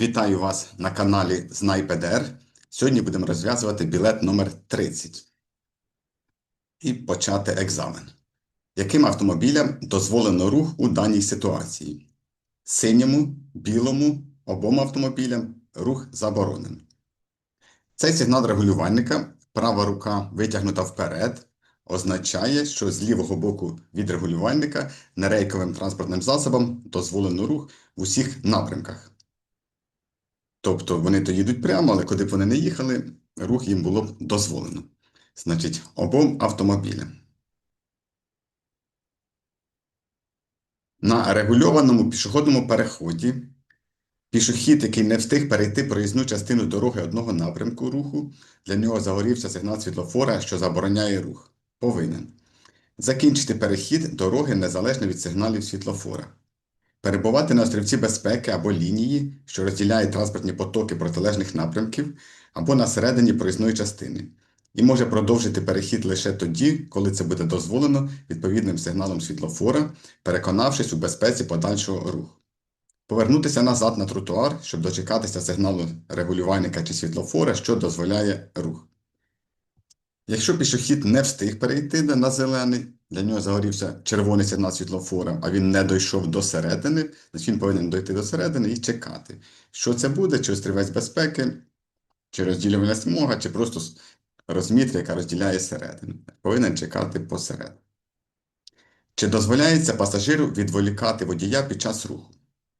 Вітаю вас на каналі Знай ПДР. Сьогодні будемо розв'язувати білет номер 30 і почати екзамен. Яким автомобілям дозволено рух у даній ситуації? Синьому, білому, обом автомобілям рух заборонений. Цей сигнал регулювальника, права рука витягнута вперед, означає, що з лівого боку від регулювальника нерейковим транспортним засобом дозволено рух в усіх напрямках. Тобто вони то їдуть прямо, але куди б вони не їхали, рух їм було б дозволено. Значить, обом автомобілям. На регульованому пішохідному переході пішохід, який не встиг перейти проїзну частину дороги одного напрямку руху, для нього загорівся сигнал світлофора, що забороняє рух. Повинен закінчити перехід дороги незалежно від сигналів світлофора. Перебувати на острівці безпеки або лінії, що розділяє транспортні потоки протилежних напрямків, або на середині проїзної частини, і може продовжити перехід лише тоді, коли це буде дозволено відповідним сигналом світлофора, переконавшись у безпеці подальшого руху. Повернутися назад на тротуар, щоб дочекатися сигналу регулювальника чи світлофора, що дозволяє рух. Якщо пішохід не встиг перейти на зелений, для нього загорівся червоний сигнал світлофора, а він не дійшов до середини, значить він повинен дойти до середини і чекати. Що це буде? Чи острівець безпеки, чи розділювальна смуга, чи просто розмітка, яка розділяє середину. Повинен чекати посередині. Чи дозволяється пасажиру відволікати водія під час руху?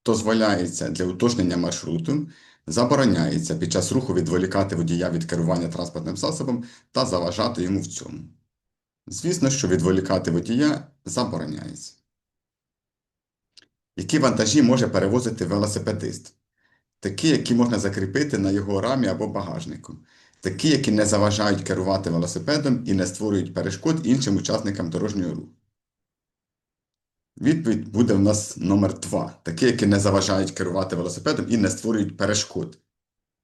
Дозволяється для уточнення маршруту, забороняється під час руху відволікати водія від керування транспортним засобом та заважати йому в цьому. Звісно, що відволікати водія забороняється. Які вантажі може перевозити велосипедист? Такі, які можна закріпити на його рамі або багажнику. Такі, які не заважають керувати велосипедом і не створюють перешкод іншим учасникам дорожнього руху. Відповідь буде в нас номер 2. Такі, які не заважають керувати велосипедом і не створюють перешкод.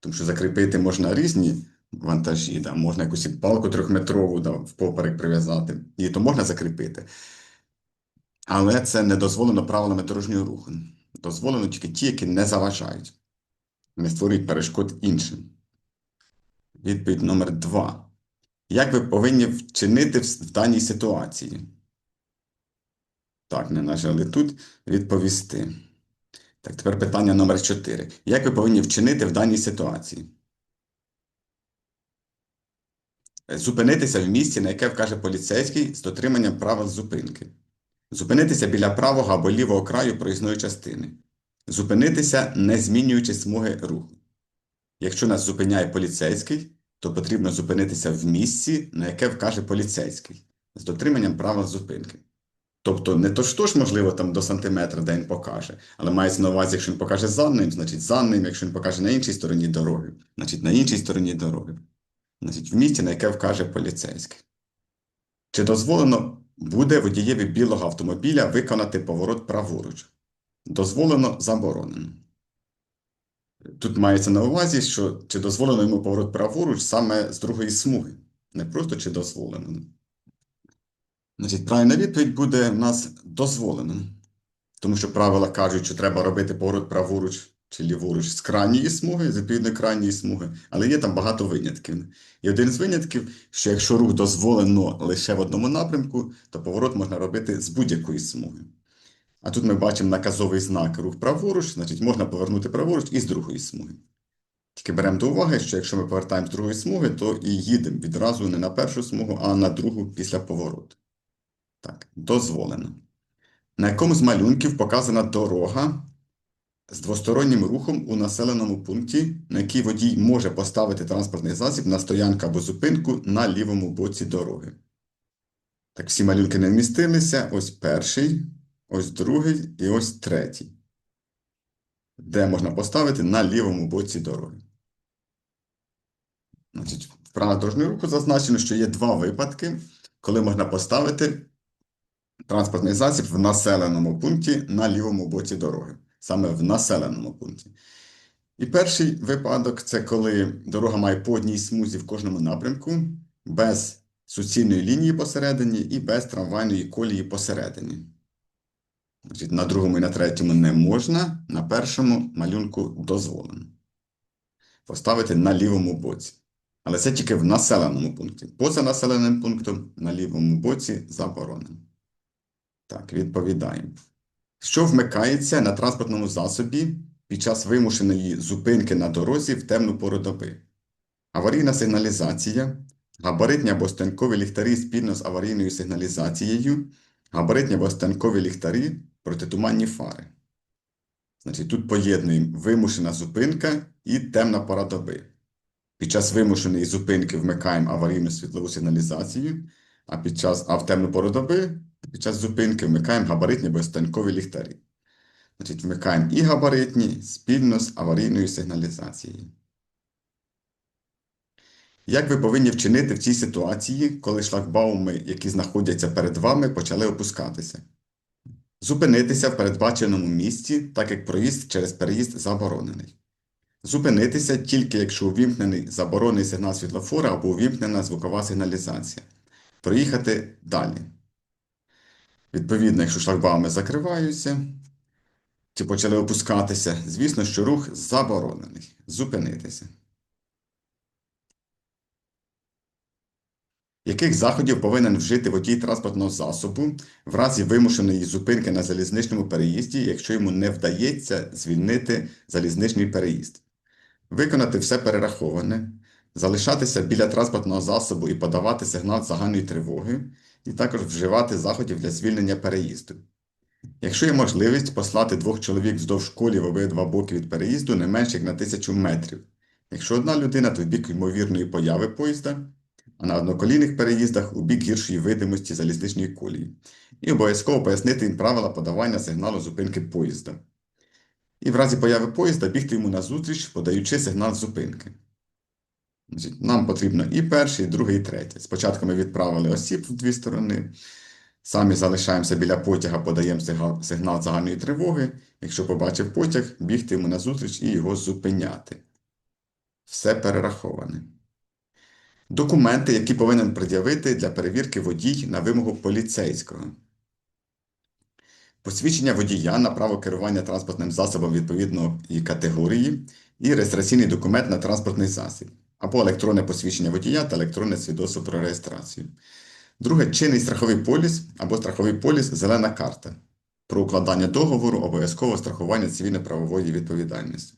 Тому що закріпити можна різні вантажі, да, можна якусь палку трьохметрову да, впоперек прив'язати, і то можна закріпити. Але це не дозволено правилами дорожнього руху. Дозволено тільки ті, які не заважають, не створюють перешкод іншим. Відповідь номер 2. Як ви повинні вчинити в даній ситуації? Так, не нажали тут відповісти. Так, тепер питання номер 4. Як ви повинні вчинити в даній ситуації? Зупинитися в місці, на яке вкаже поліцейський з дотриманням правил зупинки. Зупинитися біля правого або лівого краю проїзної частини. Зупинитися, не змінюючи смуги руху. Якщо нас зупиняє поліцейський, то потрібно зупинитися в місці, на яке вкаже поліцейський, з дотриманням правил зупинки. Тобто не то то ж, можливо, там до сантиметра, де він покаже, але мається на увазі, якщо він покаже за ним, значить за ним, якщо він покаже на іншій стороні дороги, значить на іншій стороні дороги. Значить, в місці, на яке вкаже поліцейський. Чи дозволено буде водієві білого автомобіля виконати поворот праворуч? Дозволено заборонено. Тут мається на увазі, що чи дозволено йому поворот праворуч саме з другої смуги. Не просто чи дозволено. Значить, правильна відповідь буде в нас дозволено. Тому що правила кажуть, що треба робити поворот праворуч чи ліворуч з крайньої смуги, з відповідно крайньої смуги, але є там багато винятків. І один з винятків, що якщо рух дозволено лише в одному напрямку, то поворот можна робити з будь-якої смуги. А тут ми бачимо наказовий знак рух праворуч, значить можна повернути праворуч і з другої смуги. Тільки беремо до уваги, що якщо ми повертаємо з другої смуги, то і їдемо відразу не на першу смугу, а на другу після повороту. Так, дозволено. На якому з малюнків показана дорога з двостороннім рухом у населеному пункті, на який водій може поставити транспортний засіб на стоянку або зупинку на лівому боці дороги. Так, всі малюнки не вмістилися. Ось перший, ось другий і ось третій. Де можна поставити на лівому боці дороги. Значить, в правилах дорожнього руху зазначено, що є два випадки, коли можна поставити транспортний засіб в населеному пункті на лівому боці дороги, саме в населеному пункті. І перший випадок це коли дорога має по одній смузі в кожному напрямку, без суцільної лінії посередині і без трамвайної колії посередині. Значить, на другому і на третьому не можна, на першому малюнку дозволено. Поставити на лівому боці. Але це тільки в населеному пункті. Поза населеним пунктом на лівому боці заборонено. Так, відповідаємо. Що вмикається на транспортному засобі під час вимушеної зупинки на дорозі в темну пору доби? Аварійна сигналізація, габаритні або станкові ліхтарі спільно з аварійною сигналізацією, габаритні або станкові ліхтарі, протитуманні фари. Значить, тут поєднуємо вимушена зупинка і темна пора доби. Під час вимушеної зупинки вмикаємо аварійну світлову сигналізацію, а під час а в темну пору доби під час зупинки вмикаємо габаритні або ліхтарі. Значить, вмикаємо і габаритні спільно з аварійною сигналізацією. Як ви повинні вчинити в цій ситуації, коли шлагбауми, які знаходяться перед вами, почали опускатися? Зупинитися в передбаченому місці, так як проїзд через переїзд заборонений. Зупинитися тільки якщо увімкнений заборонений сигнал світлофора або увімкнена звукова сигналізація. Проїхати далі. Відповідно, якщо шлагбауми закриваються чи почали опускатися, звісно, що рух заборонений. Зупинитися. Яких заходів повинен вжити водій транспортного засобу в разі вимушеної зупинки на залізничному переїзді, якщо йому не вдається звільнити залізничний переїзд? Виконати все перераховане, залишатися біля транспортного засобу і подавати сигнал загальної тривоги, і також вживати заходів для звільнення переїзду. Якщо є можливість послати двох чоловік вздовж колії в обидва боки від переїзду не менше як на тисячу метрів. Якщо одна людина, то в бік ймовірної появи поїзда, а на одноколійних переїздах у бік гіршої видимості залізничної колії. І обов'язково пояснити їм правила подавання сигналу зупинки поїзда. І в разі появи поїзда бігти йому назустріч, подаючи сигнал зупинки. Нам потрібно і перший, і другий, і третій. Спочатку ми відправили осіб в дві сторони. Самі залишаємося біля потяга, подаємо сигнал загальної тривоги. Якщо побачив потяг, бігти йому назустріч і його зупиняти. Все перераховане. Документи, які повинен пред'явити для перевірки водій на вимогу поліцейського. Посвідчення водія на право керування транспортним засобом відповідної категорії і реєстраційний документ на транспортний засіб, або електронне посвідчення водія та електронне свідоцтво про реєстрацію. Друге чинний страховий поліс або страховий поліс зелена карта. Про укладання договору обов'язкового страхування цивільно-правової відповідальності.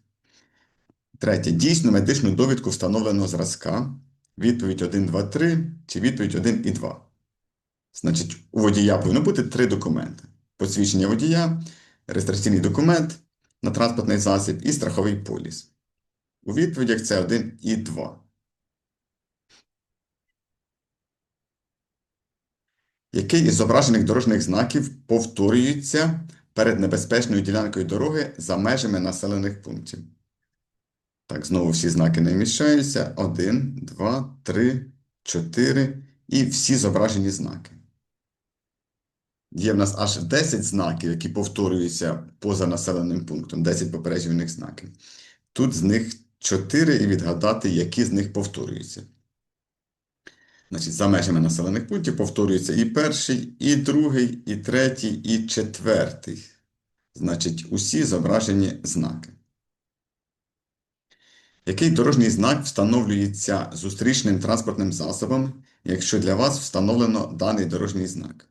Третє. Дійсну медичну довідку встановленого зразка. Відповідь 1, 2, 3 чи відповідь 1 і 2. Значить, у водія повинно бути три документи: посвідчення водія, реєстраційний документ на транспортний засіб і страховий поліс. У відповідях це 1 і 2. Який із зображених дорожніх знаків повторюється перед небезпечною ділянкою дороги за межами населених пунктів? Так, знову всі знаки не вміщаються. Один, два, три, чотири і всі зображені знаки. Є в нас аж 10 знаків, які повторюються поза населеним пунктом, 10 попереджувальних знаків. Тут з них 4 і відгадати, які з них повторюються. Значить, за межами населених пунктів повторюється і перший, і другий, і третій, і четвертий. Значить, усі зображені знаки. Який дорожній знак встановлюється зустрічним транспортним засобом, якщо для вас встановлено даний дорожній знак?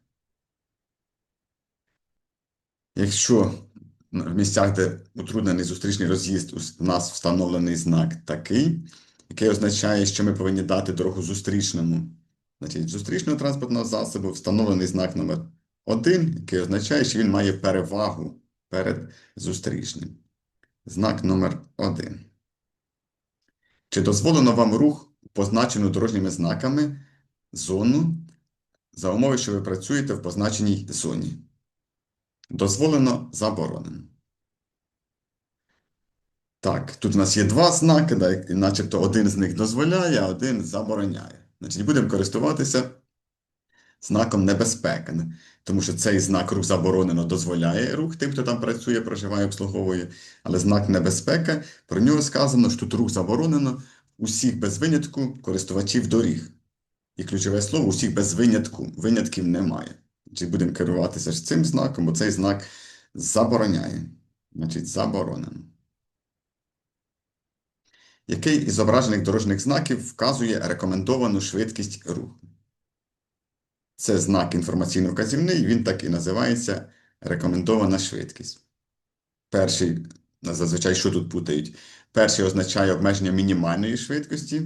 Якщо в місцях, де утруднений зустрічний роз'їзд, у нас встановлений знак такий, який означає, що ми повинні дати дорогу зустрічному. Значить, зустрічного транспортного засобу встановлений знак номер 1, який означає, що він має перевагу перед зустрічним. Знак номер 1. Чи дозволено вам рух, позначену дорожніми знаками, зону, за умови, що ви працюєте в позначеній зоні? Дозволено, заборонено. Так, тут у нас є два знаки, да, начебто один з них дозволяє, а один забороняє. Значить, будемо користуватися знаком небезпека, тому що цей знак рух заборонено дозволяє рух тим, хто там працює, проживає, обслуговує. Але знак небезпека, про нього сказано, що тут рух заборонено усіх без винятку користувачів доріг. І ключове слово усіх без винятку. Винятків немає. Чи будемо керуватися ж цим знаком, бо цей знак забороняє. Значить, заборонено. Який із зображених дорожніх знаків вказує рекомендовану швидкість руху? Це знак інформаційно-вказівний, він так і називається рекомендована швидкість. Перший, зазвичай, що тут путають? Перший означає обмеження мінімальної швидкості,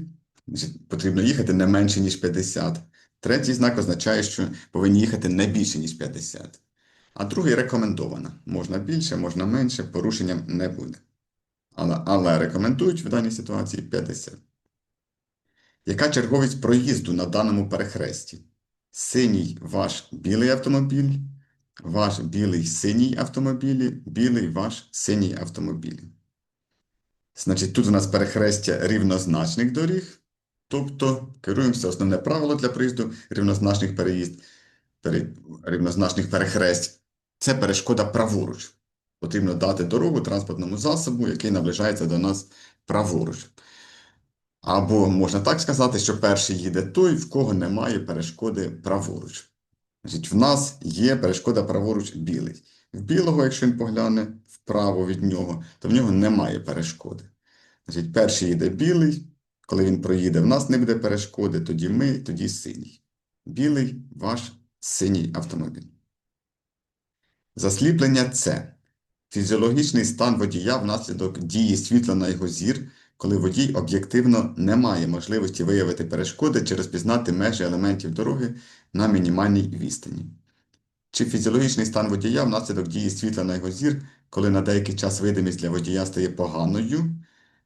потрібно їхати не менше, ніж 50. Третій знак означає, що повинні їхати не більше, ніж 50. А другий рекомендована. Можна більше, можна менше, порушенням не буде. Але, але рекомендують в даній ситуації 50. Яка черговість проїзду на даному перехресті? Синій ваш білий автомобіль, ваш білий синій автомобілі, білий ваш синій автомобіль. Значить, тут у нас перехрестя рівнозначних доріг, тобто керуємося основне правило для проїзду рівнозначних переїзд, пере, рівнозначних перехресть. Це перешкода праворуч. Потрібно дати дорогу транспортному засобу, який наближається до нас праворуч. Або можна так сказати, що перший їде той, в кого немає перешкоди праворуч. Значить, в нас є перешкода праворуч білий. В білого, якщо він погляне вправо від нього, то в нього немає перешкоди. Значить, перший їде білий, коли він проїде, в нас не буде перешкоди, тоді ми, тоді синій. Білий ваш синій автомобіль. Засліплення це фізіологічний стан водія внаслідок дії світла на його зір, коли водій об'єктивно не має можливості виявити перешкоди чи розпізнати межі елементів дороги на мінімальній відстані. Чи фізіологічний стан водія внаслідок дії світла на його зір, коли на деякий час видимість для водія стає поганою,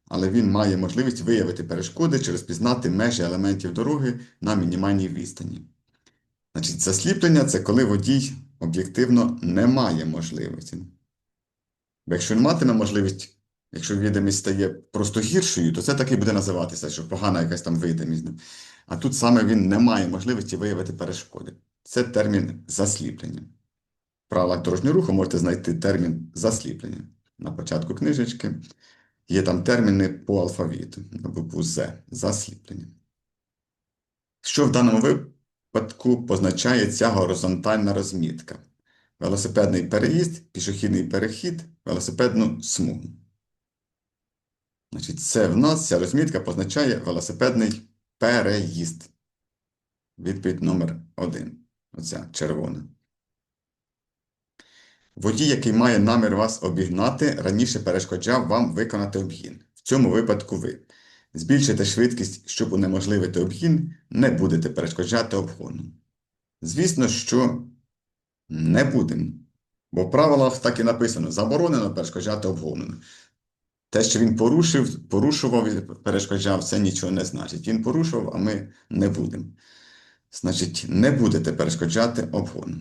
але він має можливість виявити перешкоди чи розпізнати межі елементів дороги на мінімальній відстані. Значить, засліплення це коли водій об'єктивно не має можливості. Бо якщо він матиме можливість, якщо видимість стає просто гіршою, то це так і буде називатися, що погана якась там видимість. А тут саме він не має можливості виявити перешкоди. Це термін засліплення. В правилах дорожнього руху можете знайти термін засліплення. На початку книжечки є там терміни по алфавіту, на букву З засліплення. Що в даному випадку позначає ця горизонтальна розмітка? Велосипедний переїзд, пішохідний перехід, велосипедну смугу. Значить, це в нас ця розмітка позначає велосипедний переїзд. Відповідь номер один. Оця червона. Водій, який має намір вас обігнати, раніше перешкоджав вам виконати обгін. В цьому випадку ви збільшите швидкість, щоб унеможливити обгін, не будете перешкоджати обгону. Звісно, що не будемо. Бо в правилах так і написано: заборонено перешкоджати обгону. Те, що він порушив, порушував і перешкоджав, це нічого не значить. Він порушував, а ми не будемо. Значить, не будете перешкоджати обгону.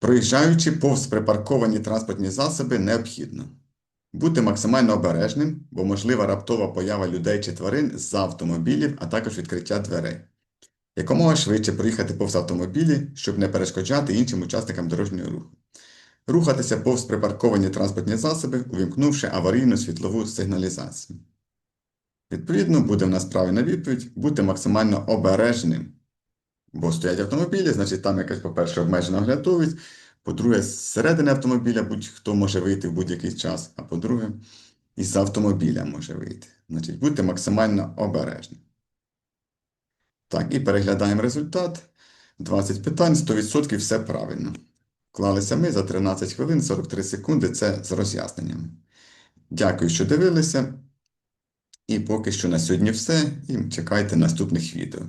Проїжджаючи повз припарковані транспортні засоби, необхідно бути максимально обережним, бо можлива раптова поява людей чи тварин з автомобілів, а також відкриття дверей. Якомога швидше проїхати повз автомобілі, щоб не перешкоджати іншим учасникам дорожнього руху. Рухатися повз припарковані транспортні засоби, увімкнувши аварійну світлову сигналізацію. Відповідно, буде в нас правильна відповідь бути максимально обережним. Бо стоять автомобілі, значить там якась, по-перше, обмежена оглядовість, по-друге, зсередини автомобіля будь-хто може вийти в будь-який час, а по-друге, із автомобіля може вийти. Значить, будьте максимально обережним. Так, і переглядаємо результат. 20 питань, 100% все правильно. Вклалися ми за 13 хвилин 43 секунди. Це з роз'ясненнями. Дякую, що дивилися. І поки що на сьогодні все. І чекайте наступних відео.